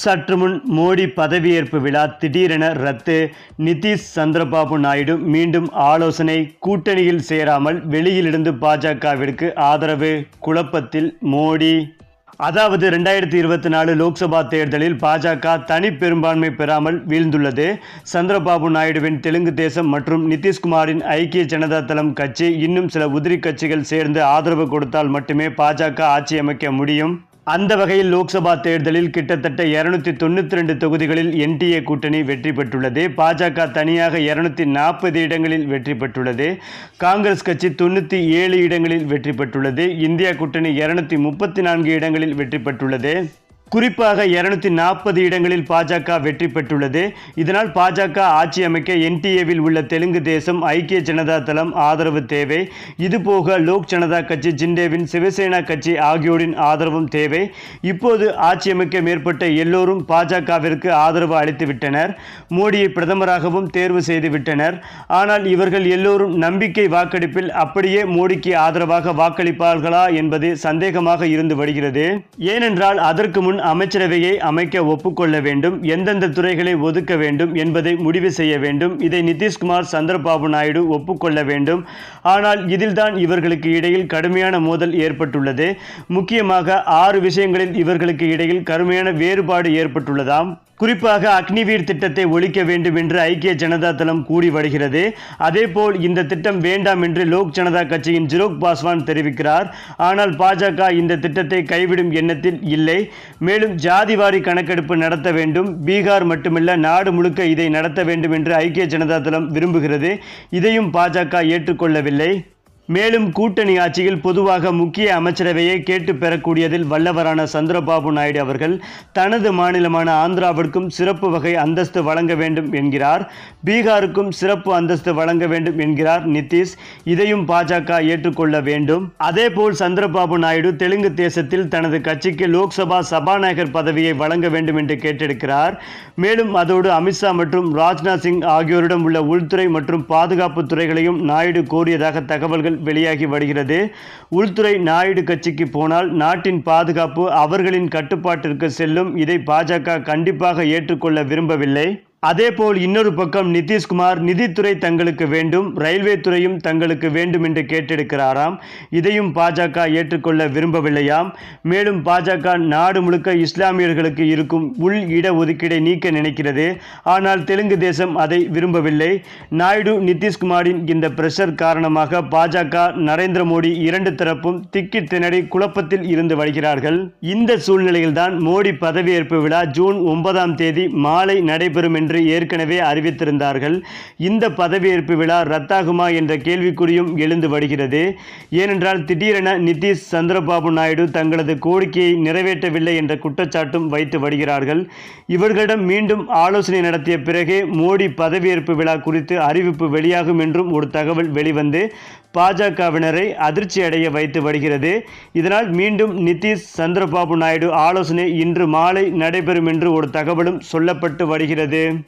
சற்று முன் மோடி பதவியேற்பு விழா திடீரென ரத்து. நிதிஷ் சந்திரபாபு நாயுடு மீண்டும் ஆலோசனை கூட்டணியில் சேராமல் வெளியிலிருந்து பாஜகவிற்கு ஆதரவு. குழப்பத்தில் மோடி. அதாவது ரெண்டாயிரத்தி இருபத்தி நாலு லோக்சபா தேர்தலில் பாஜக தனி பெரும்பான்மை பெறாமல் வீழ்ந்துள்ளது. சந்திரபாபு நாயுடுவின் தெலுங்கு தேசம் மற்றும் நிதிஷ்குமாரின் ஐக்கிய ஜனதா தளம் கட்சி இன்னும் சில உதிரி கட்சிகள் சேர்ந்து ஆதரவு கொடுத்தால் மட்டுமே பாஜக ஆட்சி அமைக்க முடியும். அந்த வகையில் லோக்சபா தேர்தலில் கிட்டத்தட்ட இருநூத்தி தொண்ணூற்றி ரெண்டு தொகுதிகளில் என்டிஏ கூட்டணி வெற்றி பெற்றுள்ளது. பாஜக தனியாக இருநூத்தி நாற்பது இடங்களில் வெற்றி பெற்றுள்ளது. காங்கிரஸ் கட்சி தொண்ணூற்றி ஏழு இடங்களில் வெற்றி பெற்றுள்ளது. இந்தியா கூட்டணி இருநூத்தி முப்பத்தி நான்கு இடங்களில் வெற்றி பெற்றுள்ளது. குறிப்பாக இருநூத்தி நாற்பது இடங்களில் பாஜக வெற்றி பெற்றுள்ளது. இதனால் பாஜக ஆட்சி அமைக்க என்டிஏவில் உள்ள தெலுங்கு தேசம் ஐக்கிய ஜனதா தளம் ஆதரவு தேவை. இதுபோக லோக் ஜனதா கட்சி ஜிண்டேவின் சிவசேனா கட்சி ஆகியோரின் ஆதரவும் தேவை. இப்போது ஆட்சி அமைக்க மேற்பட்ட எல்லோரும் பாஜகவிற்கு ஆதரவு அளித்துவிட்டனர் மோடியை பிரதமராகவும் தேர்வு செய்துவிட்டனர் ஆனால் இவர்கள் எல்லோரும் நம்பிக்கை வாக்கெடுப்பில் அப்படியே மோடிக்கு ஆதரவாக வாக்களிப்பார்களா என்பது சந்தேகமாக இருந்து வருகிறது. ஏனென்றால் அதற்கு முன் அமைச்சரவையை அமைக்க ஒப்புக்கொள்ள வேண்டும் எந்தெந்த துறைகளை ஒதுக்க வேண்டும் என்பதை முடிவு செய்ய வேண்டும். இதை நிதிஷ்குமார் சந்திரபாபு நாயுடு ஒப்புக்கொள்ள வேண்டும். ஆனால் இதில்தான் இவர்களுக்கு இடையில் கடுமையான மோதல் ஏற்பட்டுள்ளது. முக்கியமாக ஆறு விஷயங்களில் இவர்களுக்கு இடையில் கடுமையான வேறுபாடு ஏற்பட்டுள்ளதாம். குறிப்பாக அக்னிவீர் திட்டத்தை ஒழிக்க வேண்டும் என்று ஐக்கிய ஜனதா தளம் கூடி வருகிறது. அதேபோல் இந்த திட்டம் வேண்டாம் என்று லோக் ஜனதா கட்சியின் ஜிரோக் பாஸ்வான் தெரிவிக்கிறார். ஆனால் பாஜக இந்த திட்டத்தை கைவிடும் எண்ணத்தில் இல்லை. மேலும் ஜாதிவாரி கணக்கெடுப்பு நடத்த வேண்டும். பீகார் மட்டுமல்ல நாடு முழுக்க இதை நடத்த வேண்டும் என்று ஐக்கிய ஜனதா தளம் விரும்புகிறது. இதையும் பாஜக ஏற்றுக்கொள்ளவில்லை. மேலும் கூட்டணி ஆட்சியில் பொதுவாக முக்கிய அமைச்சரவையை கேட்டு பெறக்கூடியதில் வல்லவரான சந்திரபாபு நாயுடு அவர்கள் தனது மாநிலமான ஆந்திராவிற்கும் சிறப்பு வகை அந்தஸ்து வழங்க வேண்டும் என்கிறார். பீகாருக்கும் சிறப்பு அந்தஸ்து வழங்க வேண்டும் என்கிறார் நிதிஷ். இதையும் பாஜக ஏற்றுக்கொள்ள வேண்டும். அதேபோல் சந்திரபாபு நாயுடு தெலுங்கு தேசத்தில் தனது கட்சிக்கு லோக்சபா சபாநாயகர் பதவியை வழங்க வேண்டும் என்று கேட்டிருக்கிறார். மேலும் அதோடு அமித்ஷா மற்றும் ராஜ்நாத் சிங் ஆகியோரிடம் உள்ள உள்துறை மற்றும் பாதுகாப்பு துறைகளையும் நாயுடு கோரியதாக தகவல்கள் வெளியாகி வருகிறது. உள்துறை நாயுடு கட்சிக்கு போனால் நாட்டின் பாதுகாப்பு அவர்களின் கட்டுப்பாட்டிற்கு செல்லும். இதை பாஜக கண்டிப்பாக ஏற்றுக்கொள்ள விரும்பவில்லை. அதேபோல் இன்னொரு பக்கம் நிதிஷ்குமார் நிதித்துறை தங்களுக்கு வேண்டும் ரயில்வே துறையும் தங்களுக்கு வேண்டும் என்று கேட்டெடுக்கிறாராம் இதையும் பாஜக ஏற்றுக்கொள்ள விரும்பவில்லையாம். மேலும் பாஜக நாடு முழுக்க இஸ்லாமியர்களுக்கு இருக்கும் உள் இட ஒதுக்கீடை நீக்க நினைக்கிறது. ஆனால் தெலுங்கு தேசம் அதை விரும்பவில்லை. நாயுடு நிதிஷ்குமாரின் இந்த பிரஷர் காரணமாக பாஜக நரேந்திர மோடி இரண்டு தரப்பும் திக்கி திணறி குழப்பத்தில் இருந்து வருகிறார்கள். இந்த சூழ்நிலையில்தான் மோடி பதவியேற்பு விழா ஜூன் ஒன்பதாம் தேதி மாலை நடைபெறும் என்று என்று ஏற்கனவே அறிவித்திருந்தார்கள். இந்த பதவியேற்பு விழா ரத்தாகுமா என்ற கேள்விக்குறியும் எழுந்து வருகிறது. ஏனென்றால் திடீரென நிதிஷ் சந்திரபாபு நாயுடு தங்களது கோரிக்கையை நிறைவேற்றவில்லை என்ற குற்றச்சாட்டும் வைத்து வருகிறார்கள். இவர்களிடம் மீண்டும் ஆலோசனை நடத்திய பிறகே மோடி பதவியேற்பு விழா குறித்து அறிவிப்பு வெளியாகும் என்றும் ஒரு தகவல் வெளிவந்து பாஜகவினரை அதிர்ச்சி அடைய வைத்து வருகிறது. இதனால் மீண்டும் நிதிஷ் சந்திரபாபு நாயுடு ஆலோசனை இன்று மாலை நடைபெறும் என்று ஒரு தகவலும் சொல்லப்பட்டு வருகிறது.